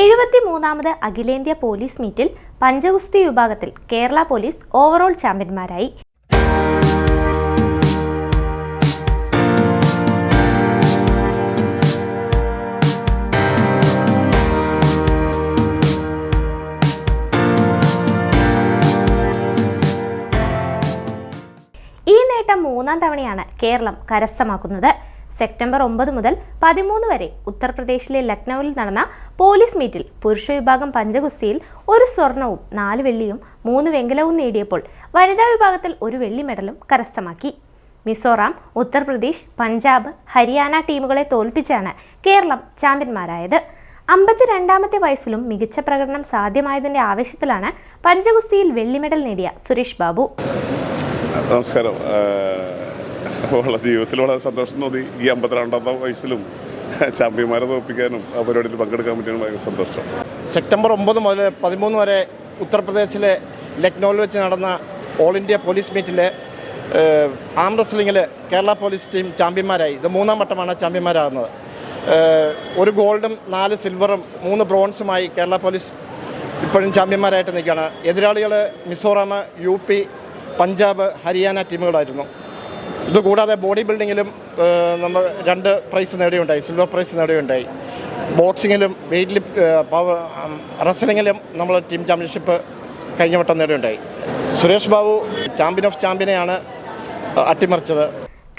എഴുപത്തി മൂന്നാമത് അഖിലേന്ത്യാ പോലീസ് മീറ്റിൽ പഞ്ചഗുസ്തി വിഭാഗത്തിൽ കേരള പോലീസ് ഓവറോൾ ചാമ്പ്യന്മാരായി. ഈ നേട്ടം മൂന്നാം തവണയാണ് കേരളം കരസ്ഥമാക്കുന്നത്. സെപ്റ്റംബർ ഒമ്പത് മുതൽ പതിമൂന്ന് വരെ ഉത്തർപ്രദേശിലെ ലക്നൌവിൽ നടന്ന പോലീസ് മീറ്റിൽ പുരുഷ വിഭാഗം പഞ്ചഗുസ്തിയിൽ ഒരു സ്വർണവും നാല് വെള്ളിയും മൂന്ന് വെങ്കലവും നേടിയപ്പോൾ വനിതാ വിഭാഗത്തിൽ ഒരു വെള്ളി മെഡലും കരസ്ഥമാക്കി. മിസോറാം ഉത്തർപ്രദേശ് പഞ്ചാബ് ഹരിയാന ടീമുകളെ തോൽപ്പിച്ചാണ് കേരളം ചാമ്പ്യന്മാരായത്. അമ്പത്തിരണ്ടാമത്തെ വയസ്സിലും മികച്ച പ്രകടനം സാധ്യമായതിന്റെ ആവേശത്തിലാണ് പഞ്ചഗുസ്തിയിൽ വെള്ളി മെഡൽ നേടിയ സുരേഷ് ബാബു. നമസ്കാരം. വളരെ ജീവിതത്തിൽ വളരെ സന്തോഷം തോന്നി. ഈ അമ്പത്തിരണ്ടാമത്തെ വയസ്സിലും ചാമ്പ്യന്മാരെ തോപ്പിക്കാനും ആ പരിപാടിയിൽ പങ്കെടുക്കാൻ പറ്റിയാണ് ഭയങ്കര സന്തോഷം. സെപ്റ്റംബർ ഒമ്പത് മുതൽ പതിമൂന്ന് വരെ ഉത്തർപ്രദേശിലെ ലക്നൌവിൽ വെച്ച് നടന്ന ഓൾ ഇന്ത്യ പോലീസ് മീറ്റിൽ ആം റെസ്ലിങ്ങിൽ കേരള പോലീസ് ടീം ചാമ്പ്യന്മാരായി. ഇത് മൂന്നാം വട്ടമാണ് ചാമ്പ്യന്മാരാകുന്നത്. ഒരു ഗോൾഡും നാല് സിൽവറും മൂന്ന് ബ്രോൺസുമായി കേരള പോലീസ് ഇപ്പോഴും ചാമ്പ്യന്മാരായിട്ട് നിൽക്കുകയാണ്. എതിരാളികൾ മിസോറാം യു പഞ്ചാബ് ഹരിയാന ടീമുകളായിരുന്നു ഇതുകൂടാതെ ബോഡി ബിൽഡിങ്ങിലും നമ്മൾ രണ്ട് പ്രൈസ് നേടുകയുണ്ടായി സിൽവർ പ്രൈസ് നേടുകയുണ്ടായി ബോക്സിങ്ങിലും വെയിറ്റ് ലിഫ്റ്റ് പവർ റെസ്ലിങ്ങിലും നമ്മൾ ടീം ചാമ്പ്യൻഷിപ്പ് കഴിഞ്ഞ വട്ടം നേടുകയുണ്ടായി സുരേഷ് ബാബു ചാമ്പ്യൻ ഓഫ് ചാമ്പ്യനെയാണ് അട്ടിമറിച്ചത്.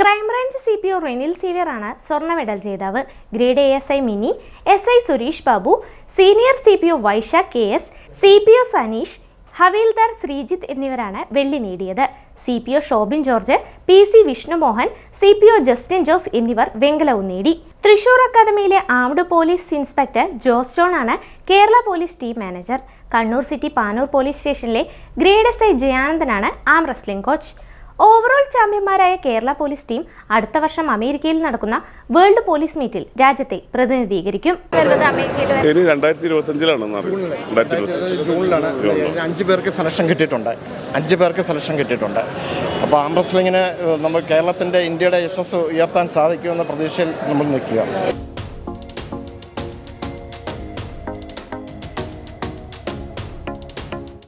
Crime branch C P O Renil ആണ് സ്വർണ മെഡൽ ജേതാവ്. Grade A S I Mini S I Suresh Babu senior C P O Vaisakh K S C P O Saneesh havildar Sreejith എന്നിവരാണ് വെള്ളി നേടിയത്. C P O Shobin George P C Vishnumohan C P O Justin Jose എന്നിവർ വെങ്കലവും നേടി. Thrissur അക്കാദമിയിലെ armed police inspector Jose John ആണ് Kerala police team manager. Kannur city Panoor police സ്റ്റേഷനിലെ grade S I ജയാനന്ദനാണ് arm wrestling coach. Overall ചാമ്പ്യന്മാരായ Kerala police team അടുത്ത വർഷം അമേരിക്കയിൽ നടക്കുന്ന വേൾഡ് പോലീസ് മീറ്റിൽ രാജ്യത്തെ പ്രതിനിധീകരിക്കും. ജൂണിലാണ്. അഞ്ച് പേർക്ക് സെലക്ഷൻ കിട്ടിയിട്ടുണ്ട്. അഞ്ച് പേർക്ക് സെലക്ഷൻ കിട്ടിയിട്ടുണ്ട്. അപ്പോൾ ആം റെസ്ലിങ്ങിന് നമ്മൾ കേരളത്തിന്റെ ഇന്ത്യയുടെ യശസ് ഉയർത്താൻ സാധിക്കുമെന്ന പ്രതീക്ഷയിൽ നമ്മൾ നിൽക്കുക.